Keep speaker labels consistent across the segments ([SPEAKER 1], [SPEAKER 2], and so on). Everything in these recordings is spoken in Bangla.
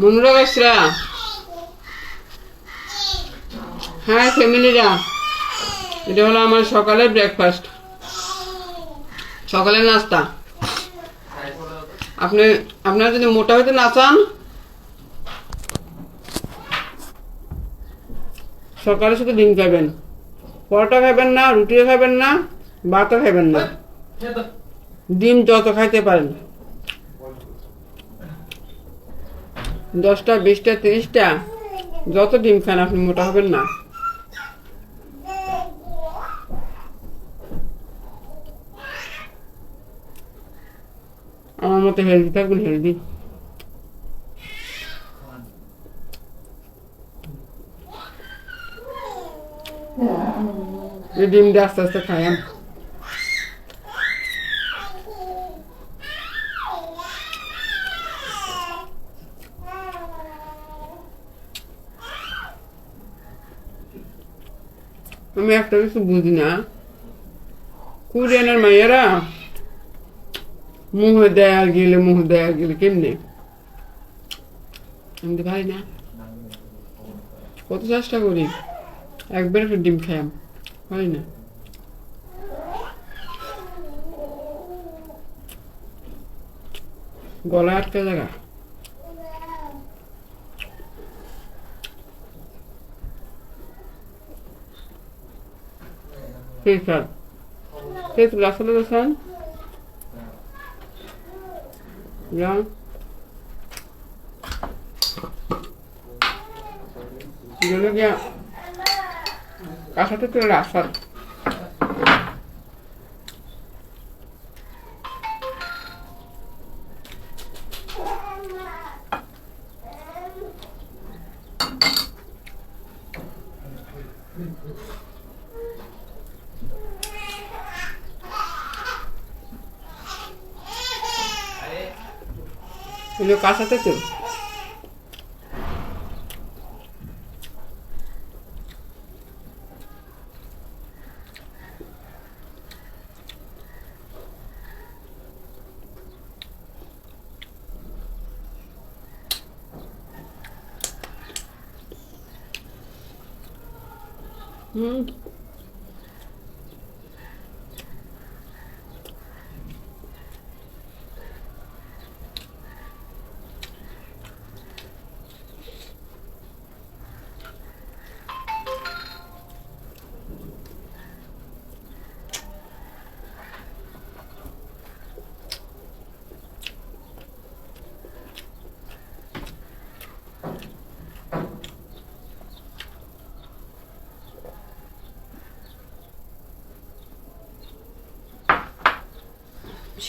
[SPEAKER 1] বন্ধুরা হ্যাঁ ফ্যামিলিরা। এটা হলো আমার সকালের ব্রেকফাস্ট সকালের নাস্তা। আপনি আপনারা যদি মোটা হইতে না চান সকালে শুধু ডিম খাবেন পরোটা খাবেন না রুটিও খাবেন না ভাতও খাবেন না। ডিম যত খাইতে পারেন। দশটা, বিশটা, তিরিশটা, যত ডিম খান আপনি মোটা হবেন না। আমার মতো হেলদি থাকবেন হেলদি এই ডিম দিয়ে আস্তে আস্তে খাইয়াম আমি একটা কিছু বুঝি না। কোরিয়ানের মাইয়েরা মুহ দেয়া গেলে মুহ দেয়া গেলে কেমনে? আমি পারি না। কত চেষ্টা করি, একবার একটু ডিম খাইয়াম, হয় না? গলা আটকে জায়গা। ঠিক আছে ঠিক রাস্তাটা দেখেন Ya. Yo lo que Kasih O meu caso é até teu. Hum.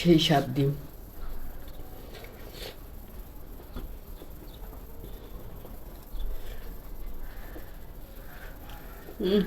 [SPEAKER 1] সেই সাত দিন। হুম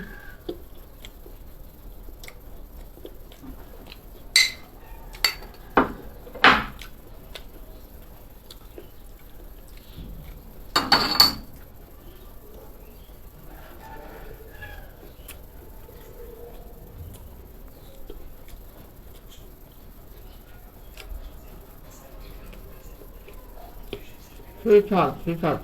[SPEAKER 1] Sweetheart, sweetheart.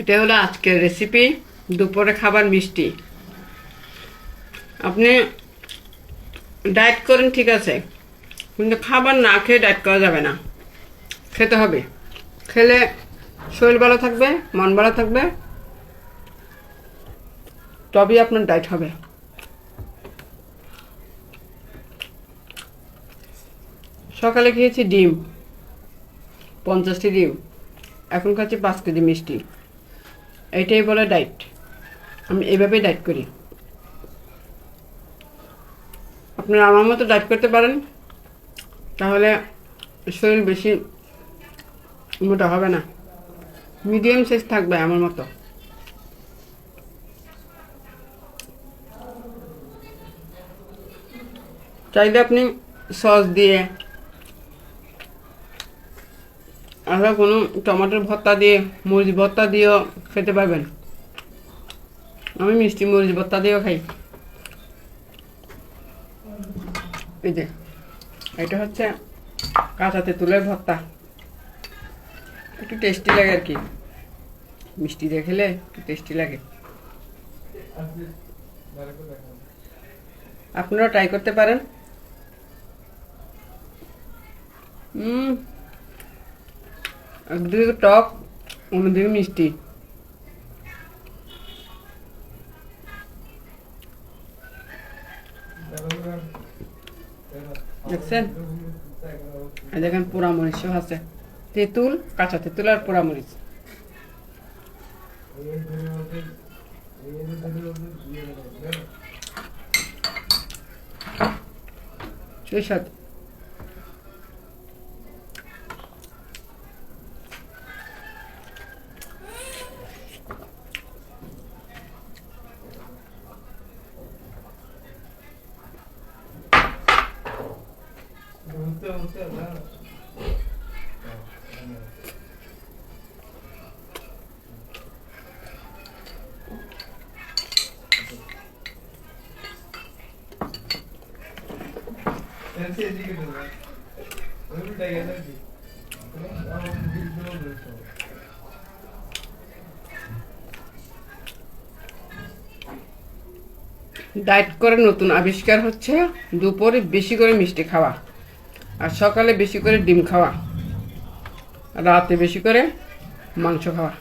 [SPEAKER 1] এটা হলো আজকের রেসিপি দুপুরে খাবার মিষ্টি আপনি ডায়েট করেন, ঠিক আছে। কিন্তু খাবার না খেয়ে ডায়েট করা যাবে না। খেতে হবে। খেলে শরীর ভালো থাকবে, মন ভালো থাকবে। তবেই আপনার ডায়েট হবে। সকালে খেয়েছি ডিম, পঞ্চাশটি ডিম। এখন খাচ্ছি পাঁচ কেজি মিষ্টি। এইটাই বলে ডায়েট। আমি এইভাবেই ডায়েট করি। আপনারা আমার মতো ডায়েট করতে পারেন, তাহলে শরীর বেশি মোটা হবে না। মিডিয়াম সাইজ থাকবে আমার মতো। চাইলে আপনি সস দিয়ে আলাদা কোনো টমেটোর ভর্তা দিয়ে, মরিচ ভর্তা দিয়েও খেতে পারবেন। আমি মিষ্টি মরিচ ভর্তা দিয়েও খাই। এই যে, এটা হচ্ছে কাঁচা তেঁতুলের ভর্তা। একটু টেস্টি লাগে আর কি। মিষ্টি দিয়ে খেলে একটু টেস্টি লাগে। আপনারা ট্রাই করতে পারেন। হুম একদিকে টক, অন্যদিকে মিষ্টি। দেখছেন? দেখেন পোড়ামরিচও আছে। তেঁতুল কাঁচা তেঁতুল আর পোড়ামরিচ। সেই সাথে ডায়েট করে নতুন আবিষ্কার হচ্ছে দুপুরে বেশি করে মিষ্টি খাওয়া। আর সকালে বেশি করে ডিম খাওয়া। রাতে বেশি করে মাংস খাওয়া।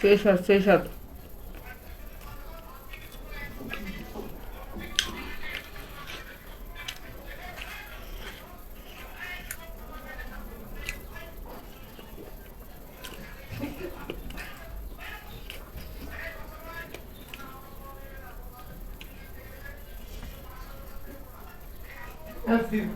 [SPEAKER 1] সেই সাত সেই সাত
[SPEAKER 2] Thank you.